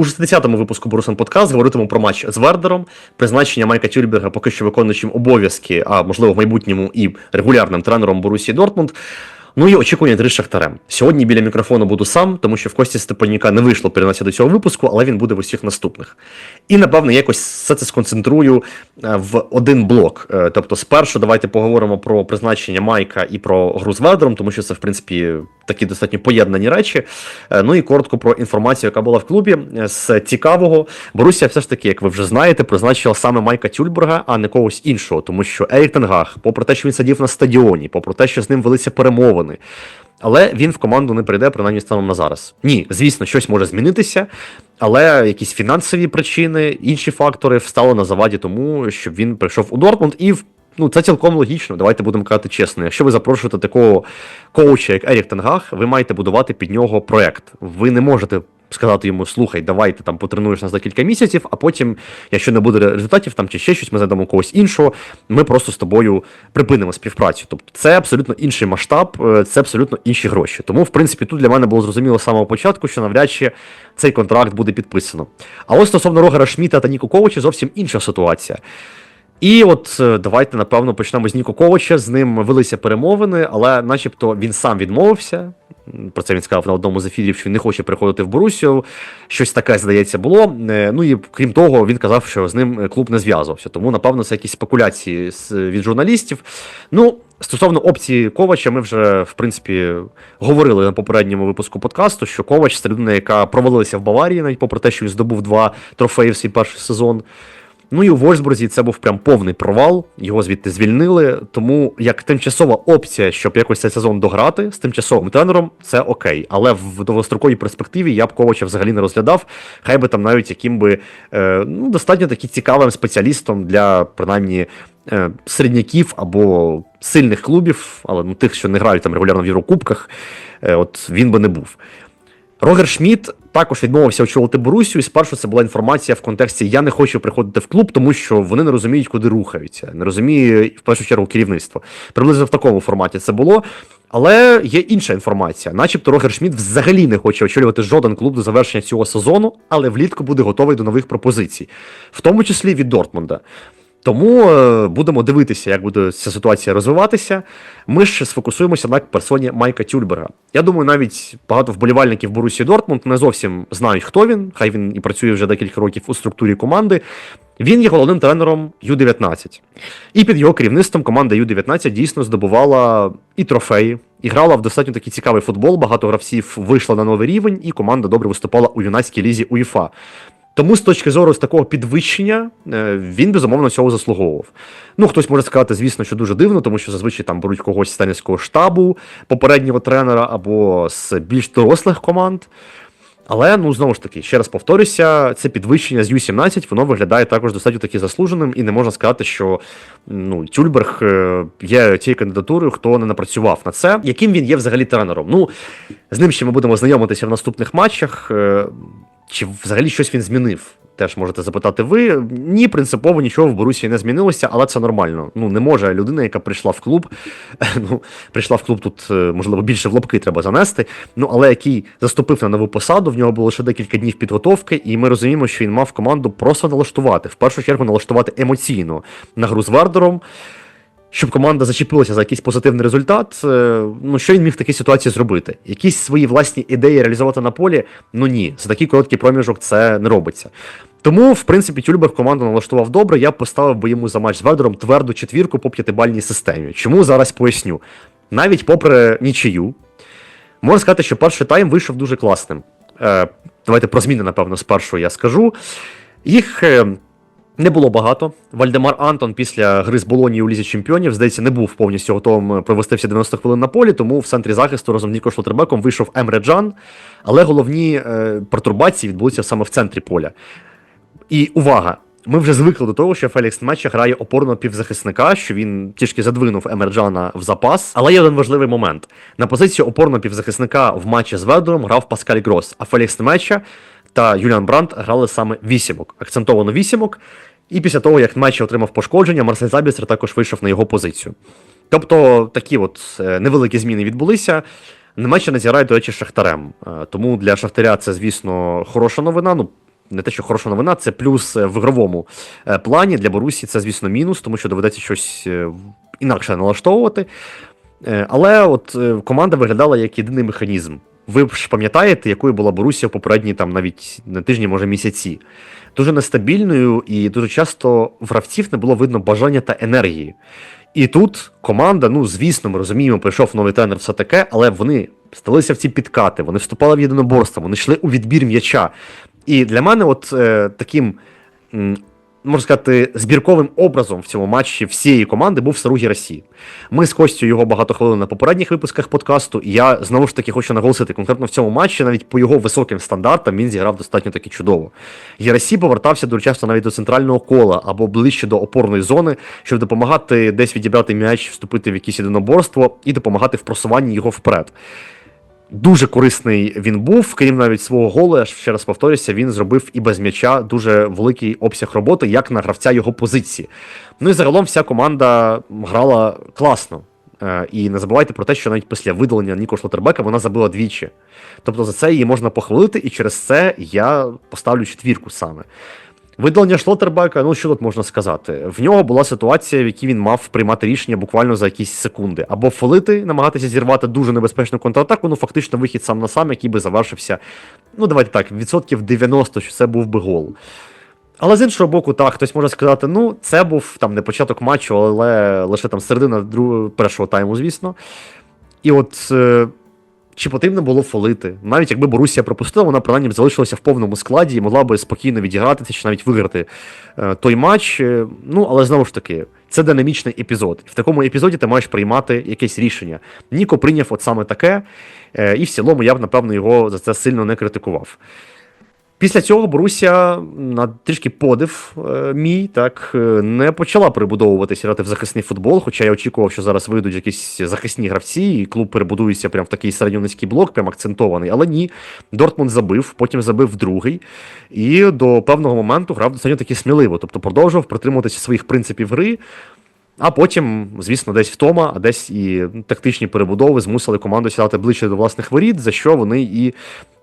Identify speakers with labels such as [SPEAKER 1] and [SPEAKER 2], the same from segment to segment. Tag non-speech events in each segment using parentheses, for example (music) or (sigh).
[SPEAKER 1] У 60-му випуску Борусан Подкаст говоритиму про матч з Вердером, призначення Майка Тюрберга поки що виконуючим обов'язки, а можливо в майбутньому і регулярним тренером Борусії Дортмунд. Ну і очікування три Шахтарем. Сьогодні біля мікрофону буду сам, тому що в Кості Степаніка не вийшло переносити до цього випуску, але він буде в усіх наступних. І напевно якось все це сконцентрую е, в один блок. Е, Тобто, спершу давайте поговоримо про призначення Майка і про гру з Вердером, тому що це, в принципі, такі достатньо поєднані речі. Е, Ну і коротко про інформацію, яка була в клубі. З цікавого, Борусія все ж таки, як ви вже знаєте, призначила саме Майка Тюльберга, а не когось іншого, тому що Ерік Тенгах, попри те, що він сидів на стадіоні, попри те, що з ним велися перемовини. Але він в команду не прийде, принаймні станом на зараз. Ні, звісно, щось може змінитися, але якісь фінансові причини, інші фактори встали на заваді тому, щоб він прийшов у Дортмунд і Ну, це цілком логічно, давайте будемо казати чесно. Якщо ви запрошуєте такого коуча, як Ерік Тенгах, ви маєте будувати під нього проект. Ви не можете сказати йому, слухай, давай ти там потренуєш нас за кілька місяців, а потім, якщо не буде результатів там чи ще щось, ми знайдемо когось іншого, ми просто з тобою припинимо співпрацю. Тобто це абсолютно інший масштаб, е, це абсолютно інші гроші. Тому, в принципі, тут для мене було зрозуміло з самого початку, що навряд чи цей контракт буде підписано. А ось стосовно Рогера Шміта та Ніко Ковача зовсім інша ситуація. І от е, давайте напевно почнемо з Ніко Ковача. З ним велися перемовини, але, начебто, він сам відмовився. Про це він сказав на одному з ефірів, що він не хоче приходити в Борусію. Щось таке, здається, було. Е, Ну і крім того, він казав, що з ним клуб не зв'язувався. Тому, напевно, це якісь спекуляції від журналістів. Ну, стосовно опції Ковача, ми вже, в принципі, говорили на попередньому випуску подкасту, що Ковач це людина, яка провалилася в Баварії, навіть попри те, що він здобув два трофеї в свій перший сезон. Ну і у Вольсбурзі це був прям повний провал. Його звідти звільнили. Тому як тимчасова опція, щоб якось цей сезон дограти з тимчасовим тренером, це окей. Але в довгостроковій перспективі я б Ковача взагалі не розглядав. Хай би там навіть яким би е, ну, достатньо таки цікавим спеціалістом для принаймні е, середняків або сильних клубів, але ну тих, що не грають там регулярно в Єврокубках, е, от він би не був. Рогер Шмідт також відмовився очолити Борусію. І спершу це була інформація в контексті Я не хочу приходити в клуб, тому що вони не розуміють, куди рухаються. Не розуміє в першу чергу керівництво. Приблизно в такому форматі це було. Але є інша інформація, начебто Рогер Шмідт взагалі не хоче очолювати жоден клуб до завершення цього сезону, але влітку буде готовий до нових пропозицій, в тому числі від Дортмунда. Тому е, будемо дивитися, як буде ця ситуація розвиватися. Ми ж сфокусуємося на персоні Майка Тюльберга. Я думаю, навіть багато вболівальників Борусі Дортмунд не зовсім знають, хто він. Хай він і працює вже декілька років у структурі команди. Він є головним тренером Ю-19. І під його керівництвом команда Ю-19 дійсно здобувала і трофеї, і грала в достатньо такий цікавий футбол. Багато гравців вийшло на новий рівень, і команда добре виступала у юнацькій лізі УЄФА. Тому з точки зору з такого підвищення е, він безумовно цього заслуговував. Ну, хтось може сказати, звісно, що дуже дивно, тому що зазвичай там беруть когось з тенісського штабу попереднього тренера або з більш дорослих команд. Але ну знову ж таки, ще раз повторюся, це підвищення з Ю-17, воно виглядає також достатньо таки заслуженим, і не можна сказати, що ну Тюльберг е, є тією кандидатурою, хто не напрацював на це. Яким він є взагалі тренером? Ну з ним ще ми будемо знайомитися в наступних матчах. Чи взагалі щось він змінив? Теж можете запитати ви. Ні, принципово нічого в Борусії не змінилося, але це нормально. Ну не може людина, яка прийшла в клуб. (laughs) Ну прийшла в клуб тут, е, можливо, більше в лапки треба занести. Ну але який заступив на нову посаду, в нього було лише декілька днів підготовки, і ми розуміємо, що він мав команду просто налаштувати. В першу чергу налаштувати емоційно на гру з Вердером. Щоб команда зачепилася за якийсь позитивний результат, е, ну що він міг в такій ситуації зробити? Якісь свої власні ідеї реалізувати на полі? Ну ні, за такий короткий проміжок це не робиться. Тому, в принципі, Тюльберг команду налаштував добре. Я поставив би йому за матч з Вердером тверду четвірку по п'ятибальній системі. Чому зараз поясню? Навіть попри нічию, можна сказати, що перший тайм вийшов дуже класним. Е, давайте про зміни, напевно, спершу я скажу. Їх. Е, не було багато. Вальдемар Антон після гри з Болонії у Лізі Чемпіонів, здається, не був повністю готовим провести всі 90 хвилин на полі, тому в центрі захисту разом з Ніко Шлотербеком вийшов Емре Джан. Але головні е, пертурбації відбулися саме в центрі поля. І увага! Ми вже звикли до того, що Фелікс Матча грає опорного півзахисника, що він трішки задвинув Емерджана в запас. Але є один важливий момент. На позицію опорного півзахисника в матчі з Ведором грав Паскаль Грос, а Фелікс Матча та Юліан Брандт грали саме вісімок, акцентовано вісімок. І після того, як Матча отримав пошкодження, Марсель Забістер також вийшов на його позицію. Тобто такі от е, невеликі зміни відбулися. Немеччина зіграє, до речі, Шахтарем. Е, Тому для Шахтаря це, звісно, хороша новина. Ну, не те, що хороша новина, це плюс в ігровому е, плані для Борусі. Це, звісно, мінус, тому що доведеться щось інакше налаштовувати. Але от команда виглядала як єдиний механізм. Ви ж пам'ятаєте, якою була Борусія в попередні там навіть не тижні, може місяці. Дуже нестабільною, і дуже часто в гравців не було видно бажання та енергії. І тут команда, ну звісно, ми розуміємо, прийшов новий тренер, все таке, але вони сталися в ці підкати, вони вступали в єдиноборство, вони йшли у відбір м'яча. І для мене, от е, таким, можна сказати, збірковим образом в цьому матчі всієї команди був Саругі Росії. Ми з Костю його багато хвилин на попередніх випусках подкасту. І я знову ж таки хочу наголосити конкретно в цьому матчі, навіть по його високим стандартам він зіграв достатньо таки чудово. Єрасі повертався дуже часто навіть до центрального кола або ближче до опорної зони, щоб допомагати десь відібрати м'яч, вступити в якесь єдиноборство і допомагати в просуванні його вперед. Дуже корисний він був, крім навіть свого голу, я ще раз повторюся, він зробив і без м'яча дуже великий обсяг роботи, як на гравця його позиції. Ну і загалом вся команда грала класно. Е, І не забувайте про те, що навіть після видалення Ніко Шлотербека вона забила двічі. Тобто за це її можна похвалити, і через це я поставлю четвірку саме. Видалення Шлотербека, ну що тут можна сказати? В нього була ситуація, в якій він мав приймати рішення буквально за якісь секунди. Або фолити, намагатися зірвати дуже небезпечну контратаку, ну фактично вихід сам на сам, який би завершився. Ну, давайте так, відсотків 90, що це був би гол. Але з іншого боку, так, хтось може сказати, ну, це був там не початок матчу, але лише там середина другого першого тайму, звісно. І от. Чи потрібно було фолити? Навіть якби Борусія пропустила, вона принаймні б залишилася в повному складі і могла би спокійно відігратися чи навіть виграти е, той матч. Е, Ну, але знову ж таки, це динамічний епізод. В такому епізоді ти маєш приймати якесь рішення. Ніко прийняв от саме таке, е, і в цілому я б, напевно, його за це сильно не критикував. Після цього Борусія на трішки подив е, мій так е, не почала перебудовуватися грати в захисний футбол. Хоча я очікував, що зараз вийдуть якісь захисні гравці, і клуб перебудується прям в такий середньонизький блок, прям акцентований. Але ні, Дортмунд забив, потім забив другий, і до певного моменту грав достатньо таки сміливо, тобто продовжував притримуватися своїх принципів гри. А потім, звісно, десь втома, а десь і тактичні перебудови змусили команду сідати ближче до власних воріт, за що вони і,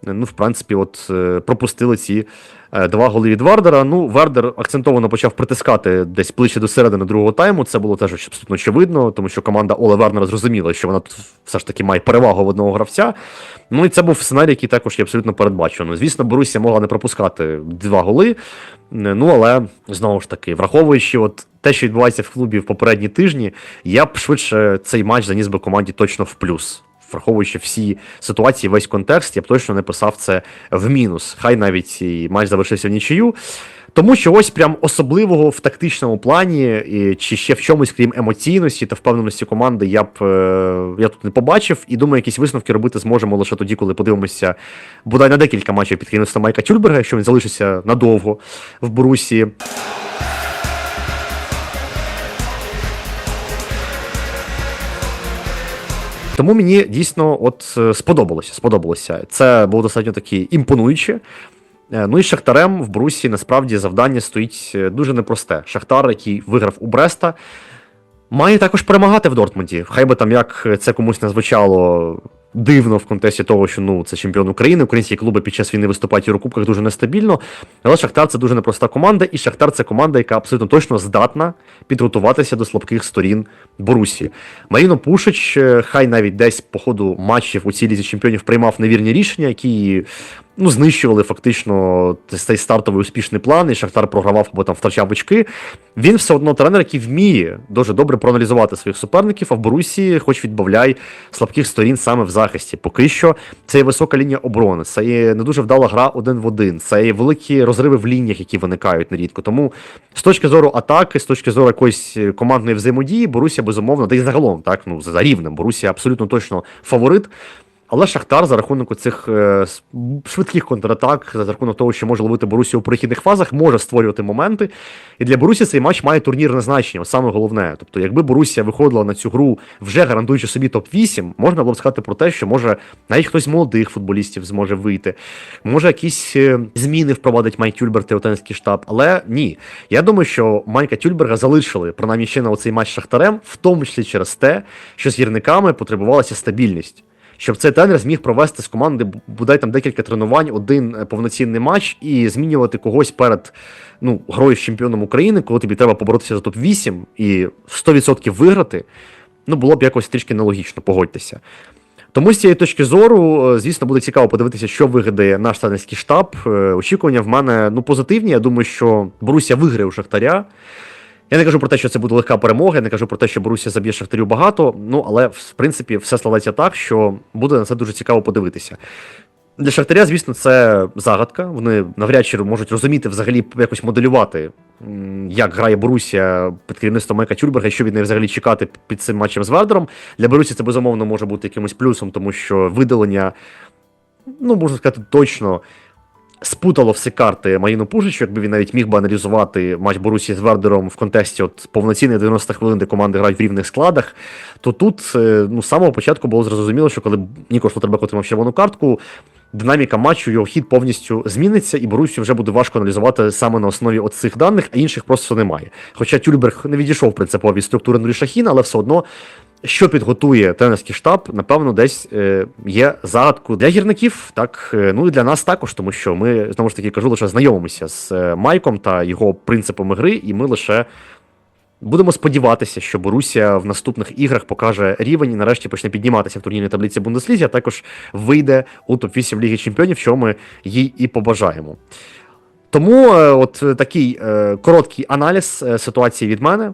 [SPEAKER 1] ну, в принципі, от е, пропустили ці е, два голи від Вардера. Ну, Вардер акцентовано почав притискати десь ближче до середини другого тайму. Це було теж абсолютно очевидно, тому що команда Оле Вернера зрозуміла, що вона тут все ж таки має перевагу в одного гравця. Ну і це був сценарій, який також є абсолютно передбачено. Звісно, Борусія могла не пропускати два голи. Ну, але знову ж таки, враховуючи от те, що відбувається в клубі в попередні тижні, я б швидше цей матч заніс би команді точно в плюс. Враховуючи всі ситуації, весь контекст, я б точно не писав це в мінус. Хай навіть і матч завершився в нічию. Тому що ось прям особливого в тактичному плані, і, чи ще в чомусь, крім емоційності та впевненості команди, я б е, я тут не побачив. І думаю, якісь висновки робити зможемо лише тоді, коли подивимося бодай на декілька матчів під керівництвом Майка Тюльберга, якщо він залишиться надовго в Борусі. Тому мені дійсно от е, сподобалося. сподобалося. Це було достатньо такі імпонуюче. Е, Ну і Шахтарем в Брусі насправді завдання стоїть е, дуже непросте. Шахтар, який виграв у Бреста, має також перемагати в Дортмунді. Хай би там як це комусь не звучало дивно в контексті того, що ну це чемпіон України, українські клуби під час війни виступають в Єврокубках дуже нестабільно. Але Шахтар це дуже непроста команда, і Шахтар це команда, яка абсолютно точно здатна підготуватися до слабких сторін Борусі. Маріно Пушич, е, хай навіть десь по ходу матчів у цій лізі чемпіонів приймав невірні рішення, які ну, знищували фактично цей стартовий успішний план, і Шахтар програвав або там втрачав очки. Він все одно тренер, який вміє дуже добре проаналізувати своїх суперників, а в Борусі, хоч відбавляй слабких сторін саме в захисті. Поки що це є висока лінія оборони, це є не дуже вдала гра один в один, це є великі розриви в лініях, які виникають нерідко. Тому з точки зору атаки, з точки зору якоїсь командної взаємодії, Борусія безумовно, та й загалом, так ну за рівнем. Борусія абсолютно точно фаворит. Але Шахтар за рахунок цих е, швидких контратак, за рахунок того, що може ловити Борусію у перехідних фазах, може створювати моменти. І для Борусі цей матч має турнірне значення, саме головне. Тобто, якби Борусія виходила на цю гру, вже гарантуючи собі топ-8, можна було б сказати про те, що може навіть хтось з молодих футболістів зможе вийти. Може, якісь е, зміни впровадить Майк Тюльберг та Отенський штаб. Але ні. Я думаю, що Майка Тюльберга залишили принаймні ще на оцей матч з Шахтарем, в тому числі через те, що з гірниками потребувалася стабільність. Щоб цей тренер зміг провести з команди бодай там декілька тренувань, один е, повноцінний матч і змінювати когось перед ну, грою з чемпіоном України, коли тобі треба поборотися за топ-8 і 100% виграти. Ну, було б якось трішки нелогічно, погодьтеся. Тому з цієї точки зору, е, звісно, буде цікаво подивитися, що вигадає наш тренерський штаб. Е, Очікування в мене ну, позитивні. Я думаю, що Борусsia виграє у Шахтаря. Я не кажу про те, що це буде легка перемога, я не кажу про те, що Борусsia заб'є Шахтарю багато. Ну, але в принципі все складається так, що буде на це дуже цікаво подивитися. Для Шахтаря, звісно, це загадка. Вони навряд чи можуть розуміти, взагалі якось моделювати, як грає Борусія під керівництвом Майка Тюрберга, що від неї взагалі чекати під цим матчем з Вердером. Для Борусі це безумовно може бути якимось плюсом, тому що видалення, ну можна сказати, точно. Спутало всі карти Маріну Пужичу, якби він навіть міг би аналізувати матч Борусі з Вердером в контексті от повноцінних 90 хвилин, де команди грають в рівних складах. То тут е, ну, з самого початку було зрозуміло, що коли Нікош Лотербек отримав червону картку, динаміка матчу, його хід повністю зміниться, і Борусю вже буде важко аналізувати саме на основі цих даних, а інших просто немає. Хоча Тюльберг не відійшов принципово від структури Нурі Шахіна, але все одно. Що підготує тренерський штаб, напевно, десь е, є загадкою для гірників, так е, ну і для нас також, тому що ми знову ж таки кажу, лише знайомимося з е, Майком та його принципами гри, і ми лише будемо сподіватися, що Борусія в наступних іграх покаже рівень і нарешті почне підніматися в турнірній таблиці Бундеслізі, а також вийде у топ-8 Ліги Чемпіонів, що ми їй і побажаємо. Тому от такий короткий аналіз ситуації від мене.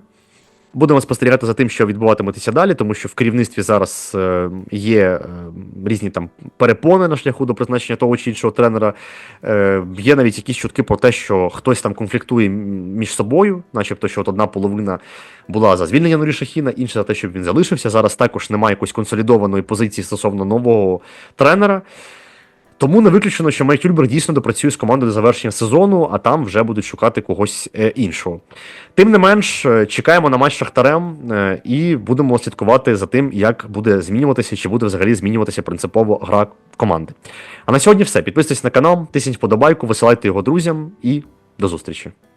[SPEAKER 1] Будемо спостерігати за тим, що відбуватиметься далі, тому що в керівництві зараз е, є е, різні там перепони на шляху до призначення того чи іншого тренера. Е, є навіть якісь чутки про те, що хтось там конфліктує між собою, начебто, що от одна половина була за звільнення Нурі Шахіна, інша за те, щоб він залишився. Зараз також немає якоїсь консолідованої позиції стосовно нового тренера. Тому не виключено, що Майк Юльбер дійсно допрацює з командою до завершення сезону, а там вже будуть шукати когось е, іншого. Тим не менш, е, чекаємо на матч Шахтарем е, і будемо слідкувати за тим, як буде змінюватися, чи буде взагалі змінюватися принципово гра команди. А на сьогодні все. Підписуйтесь на канал, тисніть вподобайку, висилайте його друзям і до зустрічі.